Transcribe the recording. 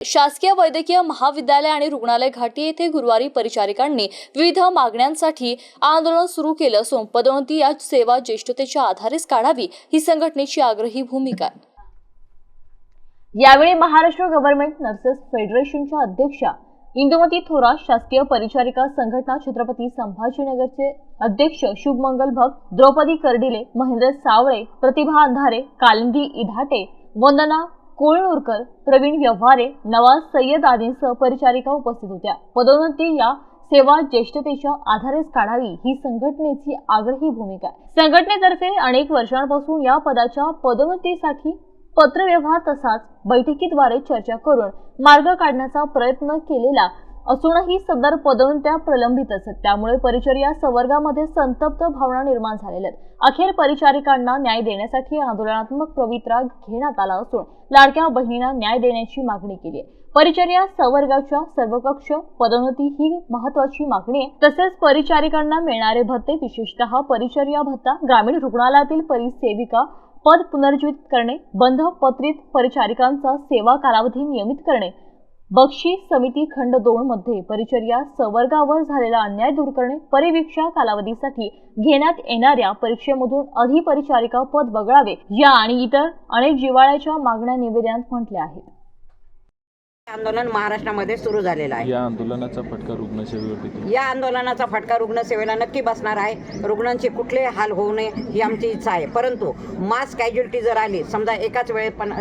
शासकीय वैद्यकीय महाविद्यालय आणि रुग्णालय घाटी येथे गुरुवारी परिचारिकांनी विविध मागण्यांसाठी आंदोलन सुरू केलं असून पदोन्नती या सेवा ज्येष्ठतेच्या आधारेच काढावी ही संघटनेची आग्रही भूमिका आहे. यावेळी महाराष्ट्र गव्हर्नमेंट नर्सेस फेडरेशनच्या अध्यक्षा इंदुमती थोरात शासकीय परिचारिका संघटना छत्रपती संभाजीनगरचे अध्यक्ष शुभमंगल भक्त द्रौपदी कर्डिले महेंद्र सावळे प्रतिभा अंधारे कालिंदी इधाटे वंदना कोळणूरकर प्रवीण व्यवहारे नवाज सय्यद आदींसह परिचारिका उपस्थित होत्या. पदोन्नती या सेवा ज्येष्ठतेच्या आधारेच काढावी ही संघटनेची आग्रही भूमिका आहे. संघटनेतर्फे अनेक वर्षांपासून या पदाच्या पदोन्नतीसाठी पत्रव्यवहार तसाच बैठकीद्वारे चर्चा करून मार्ग काढण्याचा प्रयत्न केलेला असूनही सदर पदोन्नत्या प्रलंबित असत. त्यामुळे परिचर्या संवर्गामध्ये संतप्त भावना निर्माण झालेल्या आहेत. अखेर परिचारिकांना न्याय देण्यासाठी आंदोलनात्मक पवित्रा घेण्यात आला असून लाडक्या बहिणींना न्याय देण्याची मागणी केली आहे. परिचर्या संवर्गाच्या सर्वकक्ष पदोन्नती ही महत्वाची मागणी आहे. तसेच परिचारिकांना मिळणारे भत्ते विशेषतः परिचर्या भत्ता ग्रामीण रुग्णालयातील परिसेविका पद पुनर्जीवित करणे बंध पत्रित परिचारिकांचा सेवा कालावधी नियमित करणे बक्षीस समिती खंड दोन मध्ये परिचर्या संवर्गावर झालेला अन्याय दूर करणे परिवीक्षा कालावधीसाठी घेण्यात येणाऱ्या परीक्षेमधून अधिपरिचारिका पद वगळावे या आणि इतर अनेक जिवाळ्याच्या मागण्या निवेदनात म्हटल्या आहेत आंदोलन महाराष्ट्रामध्ये सुरू झालेलं आहे. या आंदोलनाचा फटका रुग्णसेवेवर या आंदोलनाचा फटका रुग्णसेवेला नक्की बसणार आहे. रुग्णांचे कुठले हाल होऊ नये ही आमची इच्छा आहे. परंतु मास कॅज्युअलिटी जर आली समजा एकाच वेळेस पण